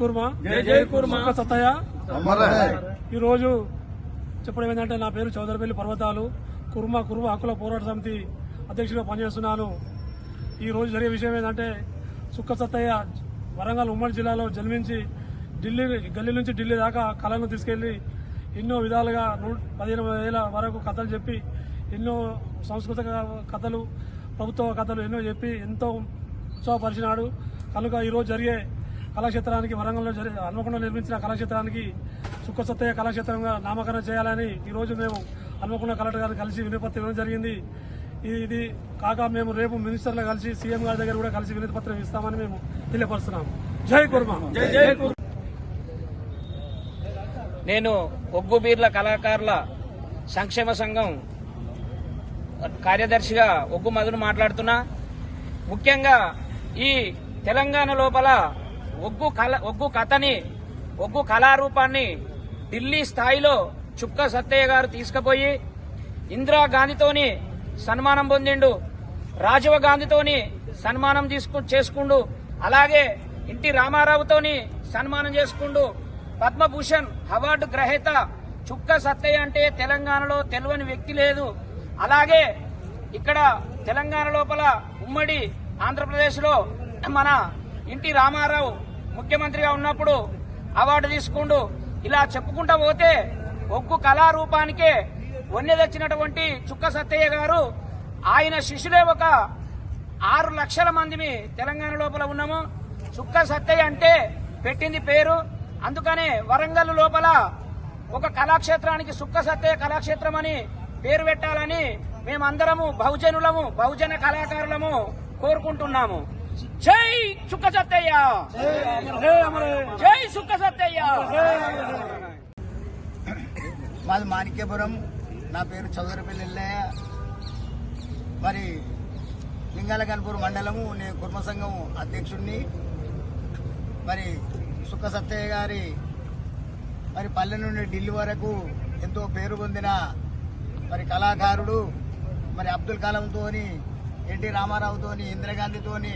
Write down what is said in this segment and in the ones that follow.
కుర్మా. జై జై కుర్మా. సత్తయ్య హై ఈరోజు చెప్పడం ఏంటంటే నా పేరు చౌదరిపల్లి పర్వతాలు. కుర్మ కుర్మ హక్కుల పోరాట సమితి అధ్యక్షుడిగా పనిచేస్తున్నాను. ఈ రోజు జరిగే విషయం ఏంటంటే సుక్క సత్తయ్య వరంగల్ ఉమ్మడి జిల్లాలో జన్మించి ఢిల్లీ గల్లీ నుంచి ఢిల్లీ దాకా కళను తీసుకెళ్ళి ఎన్నో విధాలుగా నూ పదిహేను వేల వరకు కథలు చెప్పి ఎన్నో సాంస్కృతిక కథలు ప్రభుత్వ కథలు ఎన్నో చెప్పి ఎంతో ఉత్సాహపరిచినాడు. కనుక ఈరోజు జరిగే కళాక్షేత్రానికి వరంగల్లో జరి హన్మకొండ నిర్మించిన కళాక్షేత్రానికి సుక్క సత్తయ్య కళాక్షేత్రంగా నామకరణం చేయాలని ఈరోజు మేము హన్మకొండ కలెక్టర్ గారిని కలిసి వినతిపత్రం ఇవ్వడం జరిగింది. ఇది- కాక మేము రేపు మినిస్టర్లు కలిసి సీఎం గారి దగ్గర కూడా కలిసి వినతి పత్రం ఇస్తామని మేము తెలియపరుస్తున్నాము జై కుర్మా! జై జై కుర్మా. నేను ఒగ్గు బీర్ల కళాకారుల సంక్షేమ సంఘం కార్యదర్శిగా ఒగ్గు మధును మాట్లాడుతున్నా. ముఖ్యంగా ఈ తెలంగాణ లోపల ఒగ్గు కళ ఒగ్గు కథని ఒగ్గు కళారూపాన్ని ఢిల్లీ స్థాయిలో చుక్క సత్తయ్య గారు తీసుకుపోయి ఇందిరా గాంధీతోని సన్మానం పొందిండు రాజీవ్ గాంధీతోని సన్మానం తీసుకు చేసుకుండు అలాగే ఇంటి రామారావుతోని సన్మానం చేసుకుండు. పద్మభూషణ్ అవార్డు గ్రహీత చుక్క సత్తయ్య అంటే తెలంగాణలో తెలియని వ్యక్తి లేదు. అలాగే ఇక్కడ తెలంగాణ లోపల ఉమ్మడి ఆంధ్రప్రదేశ్లో మన ఇంటి రామారావు ముఖ్యమంత్రిగా ఉన్నప్పుడు అవార్డు తీసుకుండు ఇలా చెప్పుకుంటా పోతే ఒగ్గు కళారూపానికే వన్నె తెచ్చినటువంటి చుక్క సత్తయ్య గారు ఆయన శిష్యులే ఒక ఆరు లక్షల మందిమి తెలంగాణ లోపల ఉన్నాము. చుక్క సత్తయ్య అంటే పెట్టింది పేరు. అందుకనే వరంగల్ లోపల ఒక కళాక్షేత్రానికి సుక్క సత్తయ్య కళాక్షేత్రం అని పేరు పెట్టాలని మేమందరము బహుజనులము బహుజన కళాకారులము కోరుకుంటున్నాము. జై చుక్క సత్తయ్య జై మాది మాణిక్యపురం. నా పేరు చౌదరిపల్లి ఎల్లయ్య. మరి లింగాలగన్పూర్ మండలము నేను కుర్మ సంఘం అధ్యక్షుడిని మరి సుఖ సత్తయ్య గారి మరి పల్లె నుండి ఢిల్లీ వరకు ఎంతో పేరు పొందిన మరి కళాకారుడు మరి అబ్దుల్ కలాంతోని ఎన్టీ రామారావుతోని ఇందిరాగాంధీతోని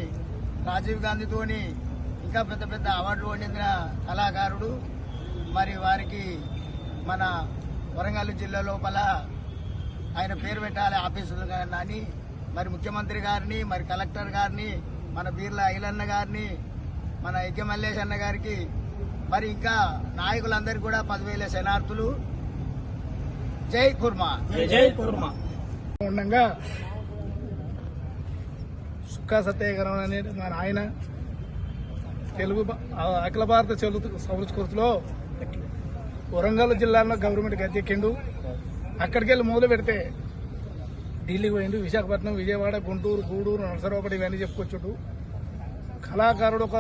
రాజీవ్ గాంధీతోని ఇంకా పెద్ద పెద్ద అవార్డులు పొందిన కళాకారుడు మరి వారికి మన వరంగల్ జిల్లా లోపల ఆయన పేరు పెట్టాలి ఆఫీసులు అని మరి ముఖ్యమంత్రి గారిని మరి కలెక్టర్ గారిని మన బీర్ల ఐలన్న గారిని మన యజ్ఞ మల్లేష్ అన్న గారికి మరి ఇంకా నాయకులందరికీ కూడా పదివేల శనార్థులు జై కుర్మా. జై జై కుర్మా. ఉండగా బుక్కా సత్యాగ్రహం అనేది మా నాయన తెలుగు భా- ఆ అఖిల భారత చదువు సంస్కృతిలో వరంగల్ జిల్లాలో గవర్నమెంట్ గద్దెక్కిండు అక్కడికి వెళ్ళి మొదలు పెడితే ఢిల్లీకి పోయిండు విశాఖపట్నం విజయవాడ గుంటూరు గూడూరు నరసరావుపడి ఇవన్నీ చెప్పుకొచ్చుడు. కళాకారుడు ఒక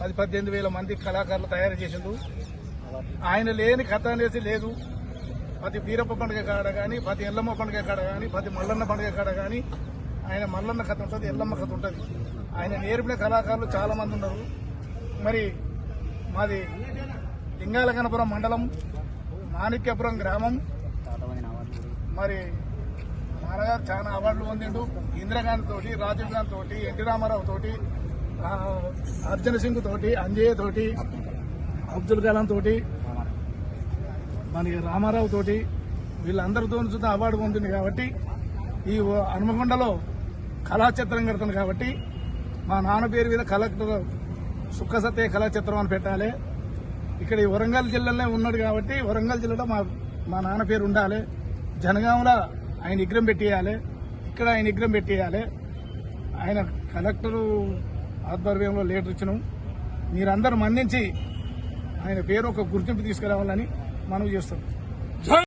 పది పద్దెనిమిది వేల మంది కళాకారులు తయారు చేసిండు. ఆయన లేని కథ అనేది లేదు. ప్రతి బీరప్ప పండుగ కాడ కానీ ప్రతి ఎల్లమ్మ పండుగ కాడ కానీ ప్రతి మల్లన్న పండుగ కాడ కానీ ఆయన మల్లన్న కథ ఉంటుంది ఎల్లమ్మ కథ ఉంటుంది. ఆయన నేర్పిన కళాకారులు చాలా మంది ఉన్నారు. మరి మాది లింగాల గణపురం మండలం మాణిక్యపురం గ్రామం. మరి నాన్నగారు చాలా అవార్డులు పొందిండు. ఇందిరాగాంధీ తోటి రాజీవ్ గాంధీ తోటి ఎన్టీ రామారావు తోటి అర్జున్ సింగ్ తోటి అంజయ్య తోటి అబ్దుల్ కలాం తోటి మనకి రామారావు తోటి వీళ్ళందరితో చూద్దాం అవార్డు పొందింది కాబట్టి ఈ హనుమకొండలో కళాచిత్రం కడుతుంది కాబట్టి మా నాన్న పేరు మీద కలెక్టర్ సుఖసత్య కళాచిత్రం అని పెట్టాలి. ఇక్కడ ఈ వరంగల్ జిల్లాలోనే ఉన్నాడు కాబట్టి వరంగల్ జిల్లాలో మా మా నాన్న పేరు ఉండాలి. జనగాంలో ఆయన విగ్రహం పెట్టేయాలి. ఇక్కడ ఆయన విగ్రహం పెట్టేయాలి. ఆయన కలెక్టరు ఆధ్వర్యంలో లేటర్ ఇచ్చినాం. మీరందరూ మన్నించి ఆయన పేరు ఒక గుర్తింపు తీసుకురావాలని మనవి చేస్తున్నాం.